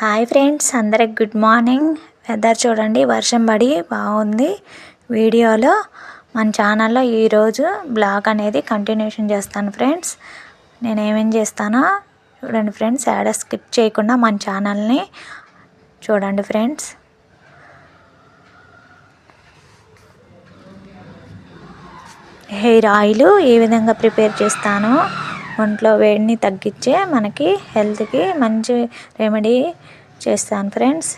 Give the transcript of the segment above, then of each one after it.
Hi friends అందరికి good morning. Weather చూడండి వర్షం పడి బాగుంది. వీడియోలో మన ఛానల్లో ఈరోజు బ్లాగ్ అనేది కంటిన్యూషన్ చేస్తాను ఫ్రెండ్స్. నేను ఏమేం చేస్తానో చూడండి ఫ్రెండ్స్ యాడ స్కిప్ చేయకుండా మన ఛానల్ని చూడండి ఫ్రెండ్స్. హెయిర్ ఆయిల్ ఏ విధంగా ప్రిపేర్ చేస్తానో ఒంట్లో వేడిని తగ్గించే మనకి హెల్త్కి మంచి రెమెడీ చేస్తాను ఫ్రెండ్స్.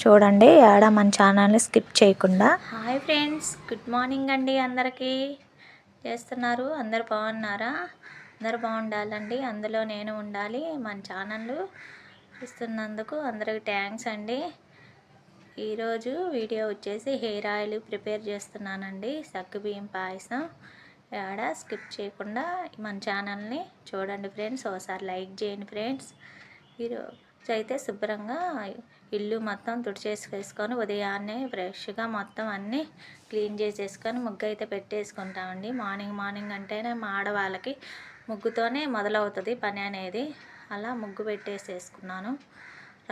చూడండి ఆడ మన ఛానల్ని స్కిప్ చేయకుండా. హాయ్ ఫ్రెండ్స్ గుడ్ మార్నింగ్ అండి అందరికీ. చేస్తున్నారు? అందరు బాగున్నారా? అందరు బాగుండాలండి. అందులో నేను ఉండాలి. మన ఛానల్ ఇస్తున్నందుకు అందరికి థ్యాంక్స్ అండి. ఈరోజు వీడియో వచ్చేసి హెయిర్ ఆయిల్ ప్రిపేర్ చేస్తున్నానండి. సగ్గుబియ్యం పాయసం. ఆడ స్కిప్ చేయకుండా మన ఛానల్ని చూడండి ఫ్రెండ్స్. ఒకసారి లైక్ చేయండి ఫ్రెండ్స్. ఈరోజు అయితే శుభ్రంగా ఇల్లు మొత్తం తుడిచేసుకేసుకొని ఉదయాన్నే ఫ్రెష్గా మొత్తం అన్నీ క్లీన్ చేసేసుకొని ముగ్గు అయితే పెట్టేసుకుంటామండి. మార్నింగ్ మార్నింగ్ అంటేనే మా ఆడవాళ్ళకి ముగ్గుతోనే మొదలవుతుంది పని అనేది. అలా ముగ్గు పెట్టేసేసుకున్నాను.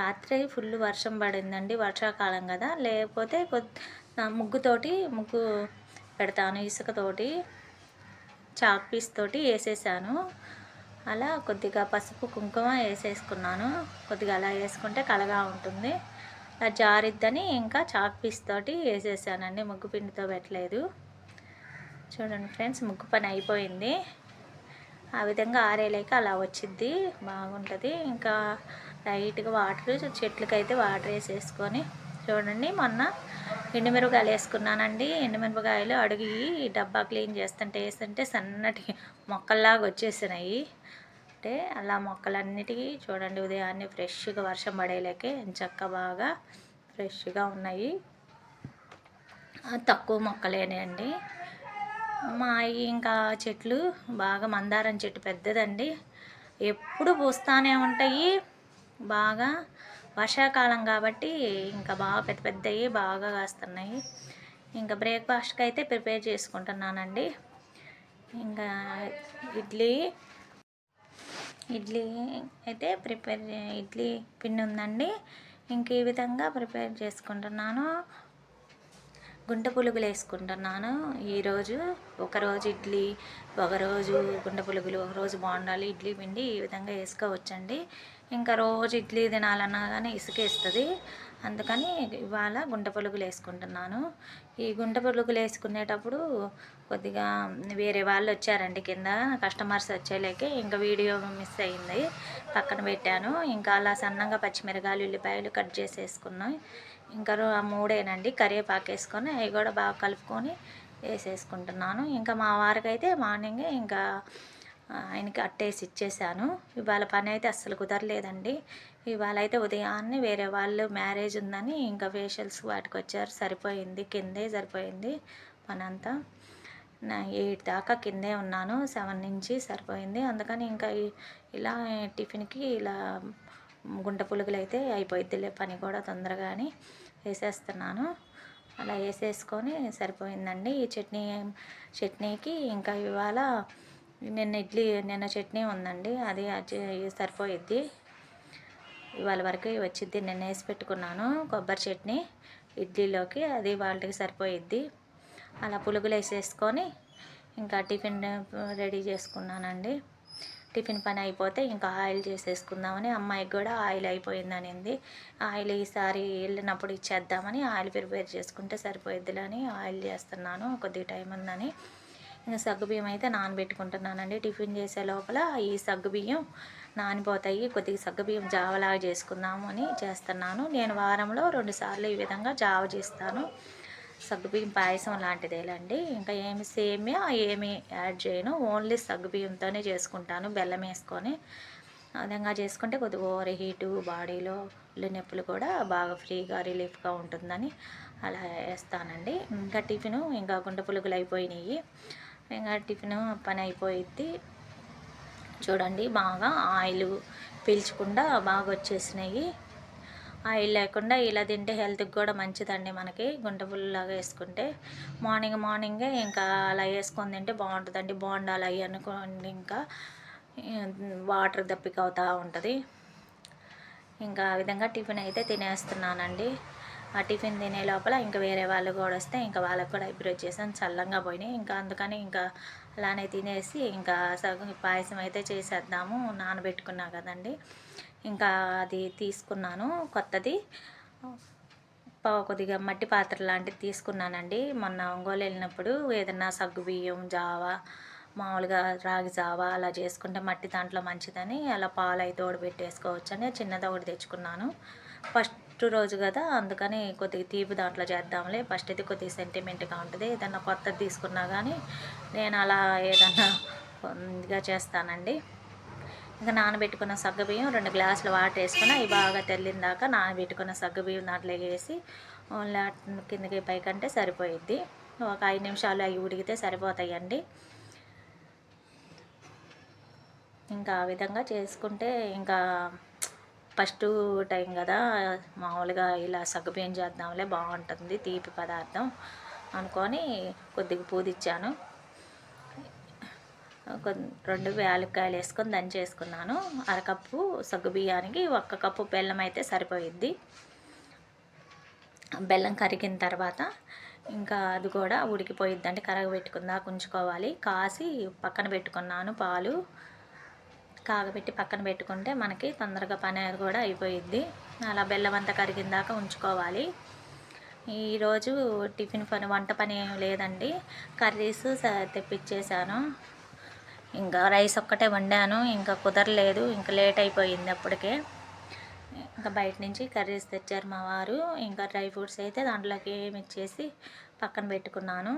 రాత్రి ఫుల్ వర్షం పడిందండి. వర్షాకాలం కదా. లేకపోతే కొద్ది ముగ్గుతోటి ముగ్గు పెడతాను ఇసుకతోటి. చాక్ పీస్ తోటి వేసేసాను. అలా కొద్దిగా పసుపు కుంకుమ వేసేసుకున్నాను. కొద్దిగా అలా వేసుకుంటే కలగా ఉంటుంది. అలా జారిద్దని ఇంకా చాక్ పీస్ తోటి వేసేసానండి. ముగ్గు పిండితో పెట్టలేదు. చూడండి ఫ్రెండ్స్ ముగ్గు పని అయిపోయింది. ఆ విధంగా ఆరేలేక అలా వచ్చిద్ది. బాగుంటుంది. ఇంకా లైట్గా వాటర్ చెట్లకైతే వాటర్ వేసేసుకొని చూడండి మొన్న ఎండుమిరపకాయలు వేసుకున్నానండి. ఎండుమిరపకాయలు అడిగి డబ్బా క్లీన్ చేస్తుంటే వేస్తుంటే సన్నటి మొక్కల్లాగా వచ్చేసినాయి. అంటే అలా మొక్కలన్నిటికీ చూడండి ఉదయాన్నే ఫ్రెష్గా వర్షం పడేలేకే చక్క బాగా ఫ్రెష్గా ఉన్నాయి. తక్కువ మొక్కలేనే అండి. మా ఇంకా చెట్లు బాగా మందారం చెట్టు పెద్దదండి. ఎప్పుడు పూస్తానే ఉంటాయి. బాగా వర్షాకాలం కాబట్టి ఇంకా బాగా పెద్ద పెద్దవి బాగా కాస్తున్నాయి. ఇంకా బ్రేక్ఫాస్ట్కి అయితే ప్రిపేర్ చేసుకుంటున్నానండి. ఇంకా ఇడ్లీ ఇడ్లీ అయితే ప్రిపేర్ ఇడ్లీ పిండి ఉందండి. ఇంక ఈ విధంగా ప్రిపేర్ చేసుకుంటున్నాను. గుంట పులుగులు వేసుకుంటున్నాను. ఈరోజు ఒకరోజు ఇడ్లీ ఒకరోజు గుంట పులుగులు ఒకరోజు బాగుండాలి ఇడ్లీ పిండి ఈ విధంగా వేసుకోవచ్చండి. ఇంకా రోజు ఇడ్లీ తినాలన్నా కానీ ఇసుకేస్తుంది అందుకని ఇవాళ గుంట పొలుగులు వేసుకుంటున్నాను. ఈ గుంట పొలుగులు వేసుకునేటప్పుడు కొద్దిగా వేరే వాళ్ళు వచ్చారండి కింద కస్టమర్స్ వచ్చేలేకే ఇంకా వీడియో మిస్ అయింది. పక్కన పెట్టాను. ఇంకా అలా సన్నంగా పచ్చిమిరకాయలు ఉల్లిపాయలు కట్ చేసేసుకున్నాం. ఇంకా ఆ మూడేనండి. కరివేపాకు వేసుకొని అవి కూడా బాగా కలుపుకొని వేసేసుకుంటున్నాను. ఇంకా మా వారికైతే మార్నింగే ఇంకా ఆయనకి అట్టేసి ఇచ్చేసాను ఇవాళ పని అయితే అస్సలు కుదరలేదండి. ఇవాళ అయితే ఉదయాన్నే వేరే వాళ్ళు మ్యారేజ్ ఉందని ఇంకా ఫేషియల్స్ వాటికి వచ్చారు. సరిపోయింది. కిందే సరిపోయింది పని అంతా నా ఎయిట్ దాకా కిందే ఉన్నాను. సెవెన్ నుంచి సరిపోయింది. అందుకని ఇంకా ఇలా టిఫిన్కి ఇలా గుంట పులుగులు అయితే అయిపోయిద్దిలే పని కూడా తొందరగానే వేసేస్తున్నాను. అలా వేసేసుకొని సరిపోయిందండి. ఈ చట్నీ చట్నీకి ఇంకా ఇవాళ నిన్న ఇడ్లీ నిన్న చట్నీ ఉందండి. అది సరిపోయిద్ది. ఇవాళ వరకు వచ్చిద్ది. నిన్న వేసి పెట్టుకున్నాను కొబ్బరి చట్నీ ఇడ్లీలోకి. అది వాళ్ళకి సరిపోయిద్ది. అలా పులుగులు వేసేసుకొని ఇంకా టిఫిన్ రెడీ చేసుకున్నానండి. టిఫిన్ పని అయిపోతే ఇంకా ఆయిల్ చేసేసుకుందామని అమ్మాయికి కూడా ఆయిల్ అయిపోయిందనింది. ఆయిల్ ఈసారి వెళ్ళినప్పుడు ఇచ్చేద్దామని ఆయిల్ ప్రిపేర్ చేసుకుంటే సరిపోయిద్దిలని ఆయిల్ చేస్తున్నాను. కొద్దిగా టైం ఉందని ఇంకా సగ్గుబియ్యం అయితే నానబెట్టుకుంటున్నానండి. టిఫిన్ చేసే లోపల ఈ సగ్గుబియ్యం నానిపోతాయి. కొద్దిగా సగ్గుబియ్యం జావలాగా చేసుకుందాము అని చేస్తున్నాను. నేను వారంలో రెండుసార్లు ఈ విధంగా జావ చేస్తాను. సగ్గుబియ్యం పాయసం లాంటిదేలండి. ఇంకా ఏమి సేమియా ఏమి యాడ్ చేయను. ఓన్లీ సగ్గుబియ్యంతోనే చేసుకుంటాను. బెల్లం వేసుకొని విధంగా చేసుకుంటే కొద్దిగా ఓవర్ హీటు బాడీలో నొప్పులు కూడా బాగా ఫ్రీగా రిలీఫ్గా ఉంటుందని అలా వేస్తానండి. ఇంకా టిఫిను ఇంకా గుండె పులుగులు అయిపోయినాయి. ఇంకా టిఫిన్ పని అయిపోయిద్ది. చూడండి బాగా ఆయిల్ పీల్చకుండా బాగా వచ్చేసినాయి. ఆయిల్ లేకుండా ఇలా తింటే హెల్త్కి కూడా మంచిదండి మనకి గుంటపుల్లాగా వేసుకుంటే. మార్నింగ్ మార్నింగే ఇంకా అలా వేసుకొని తింటే బాగుంటుందండి. బోండాలు అవి అనుకోండి ఇంకా వాటర్ దప్పిక అవుతూ ఉంటుంది. ఇంకా ఆ విధంగా టిఫిన్ అయితే తినేస్తున్నానండి. ఆ టిఫిన్ తినే లోపల ఇంకా వేరే వాళ్ళు కూడా వస్తే ఇంకా వాళ్ళకు కూడా ఐబ్రో చేసాను చల్లంగా పోయినాయి. ఇంకా అందుకని ఇంకా అలానే తినేసి ఇంకా సగం పాయసం అయితే చేసేద్దాము నానబెట్టుకున్నా కదండి. ఇంకా అది తీసుకున్నాను కొత్తది. కొద్దిగా మట్టి పాత్ర లాంటిది తీసుకున్నానండి. మొన్న ఒంగోలు వెళ్ళినప్పుడు ఏదన్నా సగ్గు బియ్యం జావా మామూలుగా రాగి జావా అలా చేసుకుంటే మట్టి దాంట్లో మంచిదని అలా పాలు అయితే పెట్టేసుకోవచ్చు అని చిన్నది ఒకటి తెచ్చుకున్నాను. ఫస్ట్ రోజు కదా అందుకని కొద్దిగా తీపి దాంట్లో చేద్దాంలే. ఫస్ట్ అయితే కొద్దిగా సెంటిమెంట్గా ఉంటుంది. ఏదన్నా కొత్తది తీసుకున్నా కానీ నేను అలా ఏదన్నా ఇదిగా చేస్తానండి. ఇంకా నానబెట్టుకున్న సగ్గబియ్యం రెండు గ్లాసులు వాటర్ వేసుకుని అవి బాగా తెల్లిందాక నానబెట్టుకున్న సగ్గబియ్యం దాంట్లో వేసి ఓన్లీ కిందకి పైకంటే సరిపోయిద్ది. ఒక ఐదు నిమిషాలు అవి ఉడికితే సరిపోతాయండి. ఇంకా ఆ విధంగా చేసుకుంటే ఇంకా ఫస్ట్ టైం కదా మామూలుగా ఇలా సగ్గుబియ్యం చేద్దాంలే బాగుంటుంది తీపి పదార్థం అనుకొని కొద్దిగా పూదిచ్చాను. రెండు యాలక్కాయలు వేసుకొని దంచేసుకున్నాను అరకప్పు సగ్గుబియ్యానికి ఒక్క కప్పు బెల్లం అయితే సరిపోయిద్ది. బెల్లం కరిగిన తర్వాత ఇంకా అది కూడా ఉడికిపోయిద్దండి కరగబెట్టుకుందా ఉంచుకోవాలి కాసి పక్కన పెట్టుకున్నాను పాలు. కాగబెట్టి పక్కన పెట్టుకుంటే మనకి తొందరగా పని కూడా అయిపోయిద్ది. అలా బెల్లం అంతా కరిగిందాక ఉంచుకోవాలి. ఈరోజు టిఫిన్ పని వంట పని ఏం లేదండి. కర్రీస్ తెప్పించేశాను ఇంకా రైస్ ఒక్కటే వండాను. ఇంకా కుదరలేదు. ఇంకా లేట్ అయిపోయింది అప్పటికే. ఇంకా బయట నుంచి కర్రీస్ తెచ్చారు మా వారు. ఇంకా డ్రై ఫ్రూట్స్ అయితే దాంట్లోకి ఏమి ఇచ్చేసి పక్కన పెట్టుకున్నాను.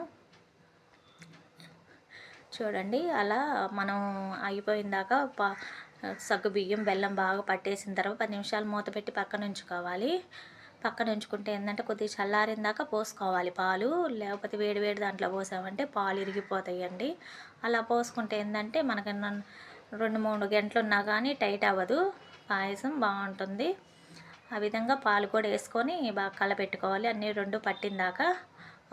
చూడండి అలా మనం అయిపోయిందాక పా సగ్గు బియ్యం బెల్లం బాగా పట్టేసిన తర్వాత పది నిమిషాలు మూత పెట్టి పక్కన ఉంచుకోవాలి. పక్కన ఉంచుకుంటే ఏంటంటే కొద్దిగా చల్లారిన దాకా పోసుకోవాలి పాలు. లేకపోతే వేడి వేడి దాంట్లో పోసామంటే పాలు ఇరిగిపోతాయండి. అలా పోసుకుంటే ఏంటంటే మనకి రెండు మూడు గంటలు ఉన్నా కానీ టైట్ అవ్వదు. పాయసం బాగుంటుంది. ఆ విధంగా పాలు కూడా వేసుకొని బాగా కలపెట్టుకోవాలి. అన్నీ రెండు పట్టిందాక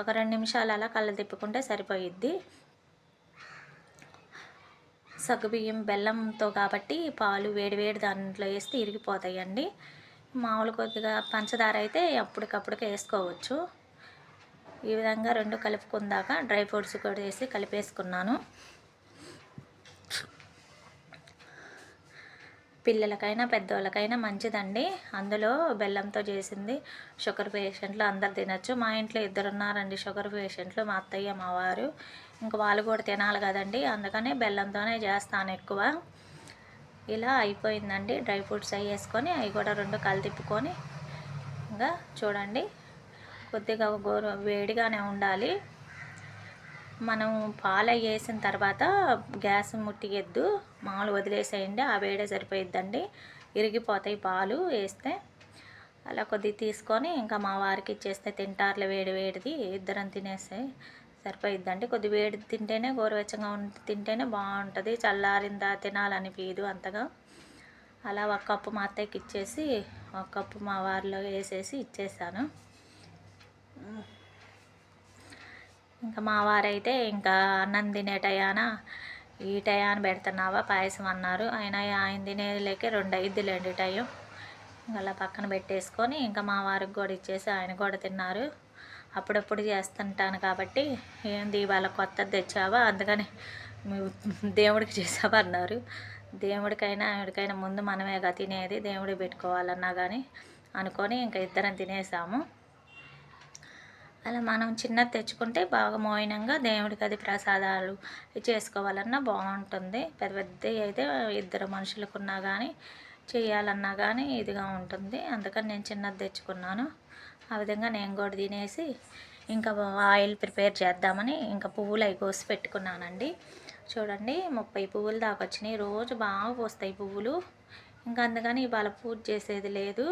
ఒక రెండు నిమిషాలు అలా కళ్ళ తిప్పుకుంటే సరిపోయిద్ది. సగ్గుబియ్యం బెల్లంతో కాబట్టి పాలు వేడి వేడి దాంట్లో వేస్తే ఇరిగిపోతాయండి. మామూలు కొద్దిగా పంచదార అయితే అప్పటికప్పుడుకే వేసుకోవచ్చు. ఈ విధంగా రెండు కలుపుకుందాక డ్రై ఫ్రూట్స్ కూడా వేసి కలిపేసుకున్నాను. పిల్లలకైనా పెద్దవాళ్ళకైనా మంచిదండి. అందులో బెల్లంతో చేసింది షుగర్ పేషెంట్లు అందరు తినచ్చు. మా ఇంట్లో ఇద్దరు ఉన్నారండి షుగర్ పేషెంట్లు మా అత్తయ్య మా వారు. ఇంకా వాళ్ళు కూడా తినాలి కదండి. అందుకనే బెల్లంతోనే చేస్తాను ఎక్కువ. ఇలా అయిపోయిందండి. డ్రై ఫ్రూట్స్ అవి వేసుకొని అవి కూడా రెండు కలు తిప్పుకొని ఇంకా చూడండి. కొద్దిగా గోరు వేడిగానే ఉండాలి. మనం పాలు వేసిన తర్వాత గ్యాస్ ముట్టియద్దు మామూలు వదిలేసేయండి ఆ వేడే సరిపోయిద్దండి. ఇరిగిపోతాయి పాలు వేస్తే. అలా కొద్దిగా తీసుకొని ఇంకా మా వారికి ఇచ్చేస్తే తింటారులే వేడి వేడిది ఇద్దరం తినేస్తే సరిపోయిద్దండి. కొద్ది వేడి తింటేనే గోరువెచ్చగా తింటేనే బాగుంటుంది. చల్లారిందా తినాలనిపించదు అంతగా. అలా ఒక కప్పు మా అత్తయ్యకి ఇచ్చేసి ఒక కప్పు మా వారిలో వేసేసి ఇచ్చేసాను. ఇంకా మా వారైతే ఇంకా అన్నం తినే టయాన ఈ టయాన్ని పెడుతున్నావా పాయసం? అన్నారు. ఆయన ఆయన తినేలేకే రెండు ఐదులేండి టైం అలా పక్కన పెట్టేసుకొని ఇంకా మా వారికి కూడా ఇచ్చేసి ఆయన కూడా తిన్నారు. అప్పుడప్పుడు చేస్తుంటాను కాబట్టి ఏంది ఇవాళ కొత్తది తెచ్చావా? అందుకని దేవుడికి చేసావా? అన్నారు. దేవుడికైనా ఆవిడకైనా ముందు మనమేగా తినేది దేవుడికి పెట్టుకోవాలన్నా కానీ అనుకొని ఇంకా ఇద్దరం తినేసాము. అలా మనం చిన్నది తెచ్చుకుంటే బాగా మోయినంగా దేవుడికి అది ప్రసాదాలు చేసుకోవాలన్నా బాగుంటుంది. పెద్ద పెద్ద అయితే ఇద్దరు మనుషులకున్నా కానీ చేయాలన్నా కానీ ఇదిగా ఉంటుంది. అందుకని నేను చిన్నది తెచ్చుకున్నాను. ఆ విధంగా నేను కూడా తినేసి ఇంకా ఆయిల్ ప్రిపేర్ చేద్దామని ఇంకా పువ్వులు అవి కోసి పెట్టుకున్నానండి. చూడండి ముప్పై పువ్వులు దాకా వచ్చినాయి. రోజు బాగా పోస్తాయి పువ్వులు. ఇంకా అందుకని ఇవాళ పూజ చేసేది లేదు.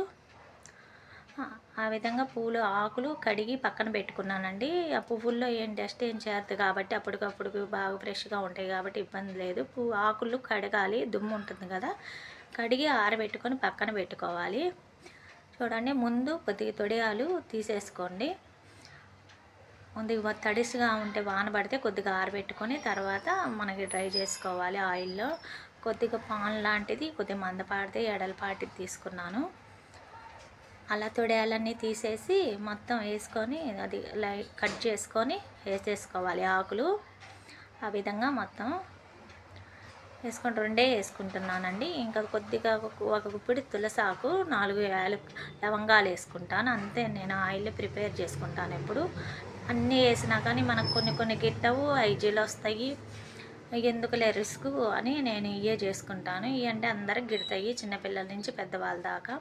ఆ విధంగా పూలు ఆకులు కడిగి పక్కన పెట్టుకున్నానండి. ఆ పువ్వుల్లో ఏం డస్ట్ ఏం చేరదు కాబట్టి అప్పటికప్పుడు బాగా ఫ్రెష్గా ఉంటాయి కాబట్టి ఇబ్బంది లేదు. పువ్వు ఆకులు కడగాలి దుమ్ము ఉంటుంది కదా. కడిగి ఆరబెట్టుకొని పక్కన పెట్టుకోవాలి. చూడండి ముందు కొద్దిగా తొడియాలు తీసేసుకోండి. ముందు తడిసిగా ఉంటే వాన పడితే కొద్దిగా ఆరబెట్టుకొని తర్వాత మనకి డ్రై చేసుకోవాలి ఆయిల్లో. కొద్దిగా పాన్ లాంటిది కొద్దిగా మందపాటిది ఎడలపాటిది తీసుకున్నాను. అలా తొడయాలన్నీ తీసేసి మొత్తం వేసుకొని అది లై కట్ చేసుకొని వేసేసుకోవాలి ఆకులు. ఆ విధంగా మొత్తం వేసుకొని రెండే వేసుకుంటున్నానండి. ఇంకా కొద్దిగా ఒక- ఒక గుప్పిడి తులసాకు నాలుగు యాలు లవంగాలు వేసుకుంటాను. అంతే నేను ఆయిల్ ప్రిపేర్ చేసుకుంటాను ఎప్పుడు. అన్నీ వేసినా కానీ మనకు కొన్ని కొన్ని గిట్టవు ఐజీలు వస్తాయి. ఎందుకులే రిస్క్ అని నేను ఇవే చేసుకుంటాను. ఇవి అంటే అందరికి గిడతాయి చిన్నపిల్లల నుంచి పెద్దవాళ్ళ దాకా.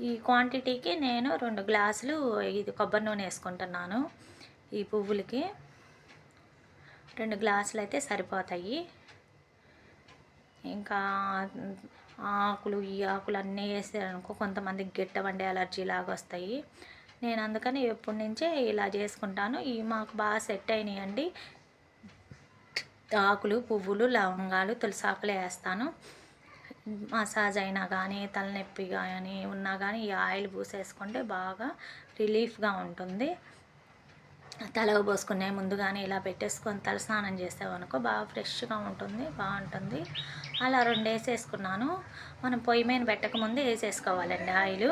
ఈ క్వాంటిటీకి నేను రెండు గ్లాసులు ఇది కొబ్బరి నూనె వేసుకుంటున్నాను ఈ పువ్వులకి. రెండు గ్లాసులు అయితే సరిపోతాయి. ఇంకా ఆకులు ఈ ఆకులు అన్నీ వేసారనుకో కొంతమందికి గిట్ట వండే అలర్జీ లాగా వస్తాయి. నేను అందుకని ఎప్పటి నుంచే ఇలా చేసుకుంటాను. ఇవి మాకు బాగా సెట్ అయినాయండి. ఆకులు పువ్వులు లవంగాలు తులసి ఆకులు వేస్తాను. మసాజ్ అయినా కానీ తలనొప్పి కానీ ఉన్నా కానీ ఈ ఆయిల్ పూసేసుకుంటే బాగా రిలీఫ్గా ఉంటుంది. తలకు పోసుకునే ముందు కానీ ఇలా పెట్టేసుకొని తల స్నానం చేసామనుకో బాగా ఫ్రెష్గా ఉంటుంది బాగుంటుంది. అలా రెండు వేసేసుకున్నాను. మనం పొయ్యి మీద పెట్టకముందు వేసేసుకోవాలండి ఆయిల్.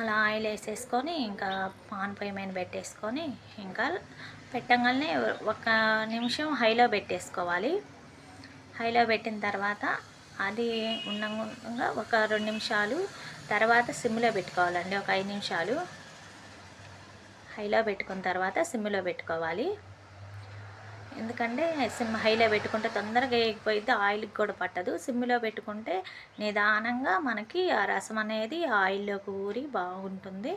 అలా ఆయిల్ వేసేసుకొని ఇంకా పాన్ పొయ్యి మీద పెట్టేసుకొని ఇంకా పెట్టగానే ఒక నిమిషం హైలో పెట్టేసుకోవాలి. హైలో పెట్టిన తర్వాత అది ఉండగా ఒక రెండు నిమిషాలు తర్వాత సిమ్లో పెట్టుకోవాలండి ఒక ఐదు నిమిషాలు. హైలో పెట్టుకున్న తర్వాత సిమ్లో పెట్టుకోవాలి. ఎందుకంటే సిమ్ హైలో పెట్టుకుంటే తొందరగా వేగిపోయిద్ది ఆయిల్కి కూడా పట్టదు. సిమ్లో పెట్టుకుంటే నిదానంగా మనకి ఆ రసం అనేది ఆయిల్లోకి ఊరి బాగుంటుంది.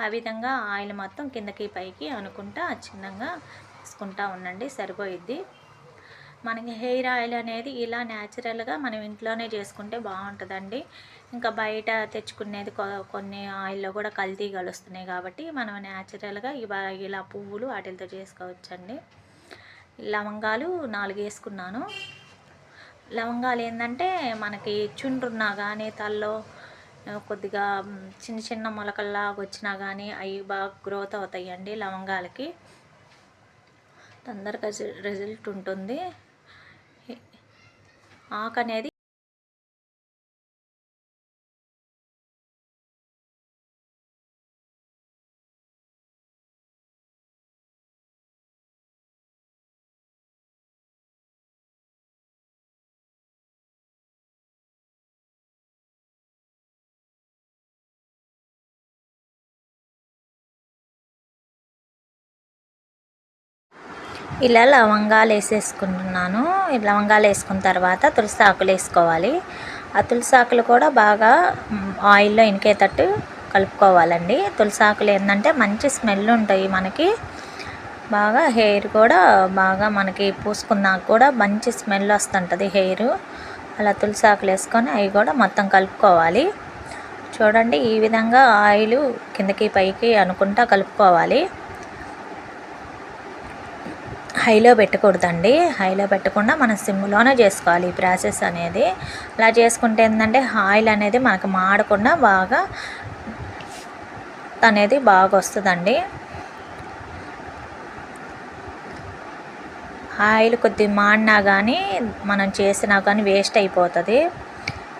ఆ విధంగా ఆయిల్ మొత్తం కిందకి పైకి అనుకుంటా చిన్నగా తీసుకుంటా ఉండండి సరిపోయిద్ది. మనకి హెయిర్ ఆయిల్ అనేది ఇలా న్యాచురల్గా మనం ఇంట్లోనే చేసుకుంటే బాగుంటుందండి. ఇంకా బయట తెచ్చుకునేది కొ- కొన్ని ఆయిల్లో కూడా కల్తీ కలుస్తున్నాయి కాబట్టి మనం న్యాచురల్గా ఇలా పువ్వులు వాటితో చేసుకోవచ్చండి. లవంగాలు నాలుగు వేసుకున్నాను లవంగాలు ఏంటంటే మనకి చుండ్రున్నా కానీ తల్లో కొద్దిగా చిన్న చిన్న మొలకల్లాగా వచ్చినా కానీ అవి బాగా గ్రోత్ అవుతాయండి లవంగాలకి. తొందరగా రిజల్ట్ ఉంటుంది. ఆకు అనేది ఇలా లవంగాలు వేసేసుకుంటున్నాను. లవంగాలు వేసుకున్న తర్వాత తులసి ఆకులు వేసుకోవాలి. ఆ తులసి ఆకులు కూడా బాగా ఆయిల్లో ఇనికేటట్టు కలుపుకోవాలండి. తులసి ఆకులు ఏంటంటే మంచి స్మెల్ ఉంటాయి మనకి. బాగా హెయిర్ కూడా బాగా మనకి పూసుకున్నాక కూడా మంచి స్మెల్ వస్తుంటుంది హెయిర్. అలా తులసి ఆకులు వేసుకొని అవి కూడా మొత్తం కలుపుకోవాలి. చూడండి ఈ విధంగా ఆయిల్ కిందకి పైకి అనుకుంటా కలుపుకోవాలి. హైలో పెట్టకూడదండి. హైలో పెట్టకుండా మనం సిమ్లోనే చేసుకోవాలి ఈ ప్రాసెస్ అనేది. అలా చేసుకుంటే ఏంటంటే ఆయిల్ అనేది మనకు మాడకుండా బాగా అనేది బాగా వస్తుందండి ఆయిల్ కొద్ది మాడినా కానీ మనం చేసినా కానీ వేస్ట్ అయిపోతుంది.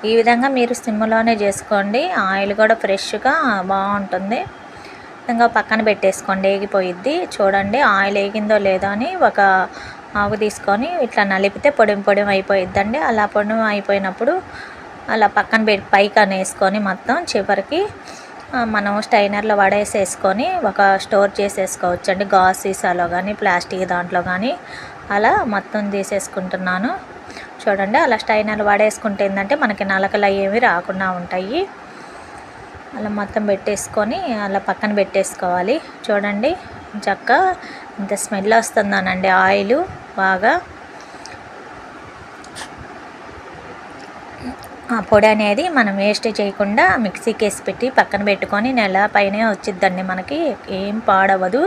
ఈ విధంగా మీరు సిమ్లోనే చేసుకోండి. ఆయిల్ కూడా ఫ్రెష్గా బాగుంటుంది. ఇంకా పక్కన పెట్టేసుకోండి ఏగిపోయిద్ది. చూడండి ఆయిల్ ఏగిందో లేదో అని ఒక ఆకు తీసుకొని ఇట్లా నలిపితే పొడిం పొడిం అయిపోయిద్దండి. అలా పొడిం అయిపోయినప్పుడు అలా పక్కన పెట్టి పైకి వేసుకొని మొత్తం చివరికి మనం స్టైనర్లో వడేసేసుకొని ఒక స్టోర్ చేసేసుకోవచ్చు అండి గాజు సీసాలో కానీ ప్లాస్టిక్ దాంట్లో కానీ అలా మొత్తం తీసేసుకుంటున్నాను. చూడండి అలా స్టైనర్లు వడేసుకుంటే ఏంటంటే మనకి నలకలు అయ్యేవి రాకుండా ఉంటాయి. అలా మొత్తం పెట్టేసుకొని అలా పక్కన పెట్టేసుకోవాలి. చూడండి చక్క ఇంత స్మెల్ వస్తుందనండి ఆయిల్ బాగా. ఆ పొడి అనేది మనం వేస్ట్ చేయకుండా మిక్సీకి వేసి పెట్టి పక్కన పెట్టుకొని నెల పైనే వచ్చిద్దండి మనకి. ఏం పాడవదు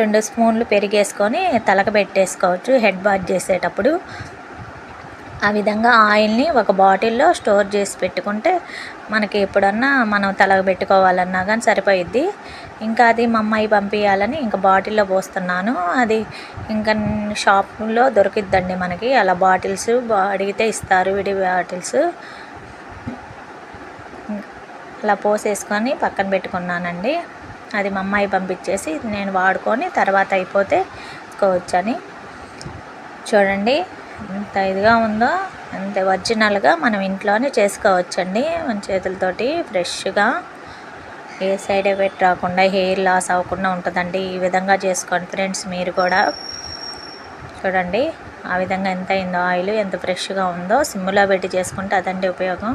రెండు స్పూన్లు పెరిగేసుకొని తలక పెట్టేసుకోవచ్చు హెడ్ బాత్ చేసేటప్పుడు. ఆ విధంగా ఆయిల్ని ఒక బాటిల్లో స్టోర్ చేసి పెట్టుకుంటే మనకి ఎప్పుడన్నా మనం తలకు పెట్టుకోవాలన్నా కానీ సరిపోయిద్ది. ఇంకా అది మా అమ్మాయి పంపించాలని ఇంకా బాటిల్లో పోస్తున్నాను. అది ఇంకా షాప్లో దొరికిద్దండి మనకి. అలా బాటిల్స్ అడిగితే ఇస్తారు విడి బాటిల్స్. అలా పోసేసుకొని పక్కన పెట్టుకున్నానండి. అది మా అమ్మాయి పంపించేసి నేను వాడుకొని తర్వాత అయిపోతే కోవచ్చని. చూడండి. ఎంత ఇదిగా ఉందో అంత ఒరిజినల్గా మనం ఇంట్లోనే చేసుకోవచ్చండి. మన చేతులతోటి ఫ్రెష్గా ఏ సైడ్ ఎఫెక్ట్ రాకుండా హెయిర్ లాస్ అవ్వకుండా ఉంటుందండి. ఈ విధంగా చేసుకోండి ఫ్రెండ్స్ మీరు కూడా. చూడండి ఆ విధంగా ఎంత అయిందో ఆయిల్ ఎంత ఫ్రెష్గా ఉందో సిమ్లో పెట్టి చేసుకుంటే అదండి ఉపయోగం.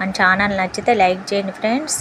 మన ఛానల్ నచ్చితే లైక్ చేయండి ఫ్రెండ్స్.